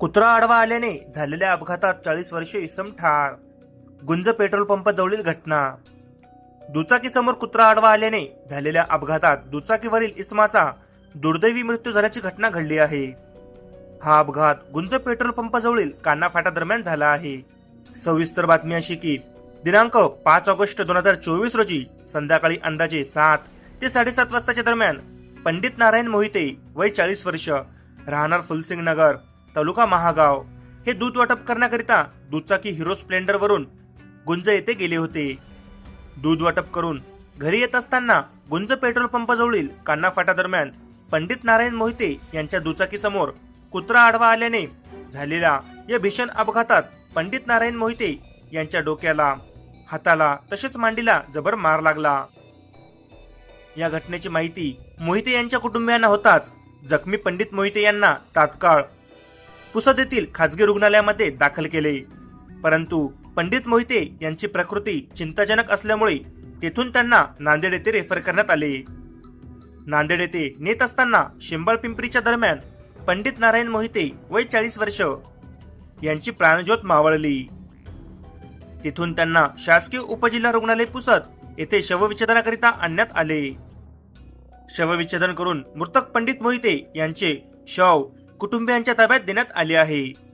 कुत्रा आडवा आल्याने झालेल्या अपघातात चाळीस वर्षे इसम ठार. गुंज पेट्रोल पंपाजवळील घटना. दुचाकीसमोर कुत्रा आडवा आल्याने झालेल्या अपघातात दुचाकीवरील इसमाचा दुर्दैवी मृत्यू झाल्याची घटना घडली आहे. हा अपघात गुंज पेट्रोल पंपाजवळील कान्हा फाटा दरम्यान झाला आहे. सविस्तर बातमी अशी की दिनांक पाच ऑगस्ट दोन हजार चोवीस रोजी संध्याकाळी अंदाजे सात ते साडेसात वाजताच्या दरम्यान पंडित नारायण मोहिते वय चाळीस वर्ष राहणार फुलसिंग नगर तालुका महागाव हे दूध वाटप करण्याकरिता दुचाकी हिरो स्प्लेंडर वरून गुंज येथे गेले होते. दूध वाटप करून घरी येत असताना गुंज पेट्रोल पंपाजवळील कान्हा फाटा दरम्यान पंडित नारायण मोहिते यांच्या दुचाकीसमोर कुत्रा आडवा आल्याने झालेल्या या भीषण अपघातात पंडित नारायण मोहिते यांच्या डोक्याला हाताला तसेच मांडीला जबर मार लागला. या घटनेची माहिती मोहिते यांच्या कुटुंबियांना होताच जखमी पंडित मोहिते यांना तात्काळ पुसद येथील खाजगी रुग्णालयामध्ये दाखल केले. परंतु पंडित मोहिते यांची प्रकृती चिंताजनक असल्यामुळे तेथून त्यांना नांदेड येथे रेफर करण्यात आले. नांदेड येथे नेत असताना शिंबाळ पिंपरीच्या दरम्यान पंडित नारायण मोहिते वय चाळीस वर्ष यांची प्राणज्योत मावळली. तिथून त्यांना शासकीय उपजिल्हा रुग्णालय पुसद येथे शवविच्छेदनाकरिता आणण्यात आले. शवविच्छेदन करून मृतक पंडित मोहिते यांचे शव कुटुंबियांच्या ताब्यात देण्यात आले आहे.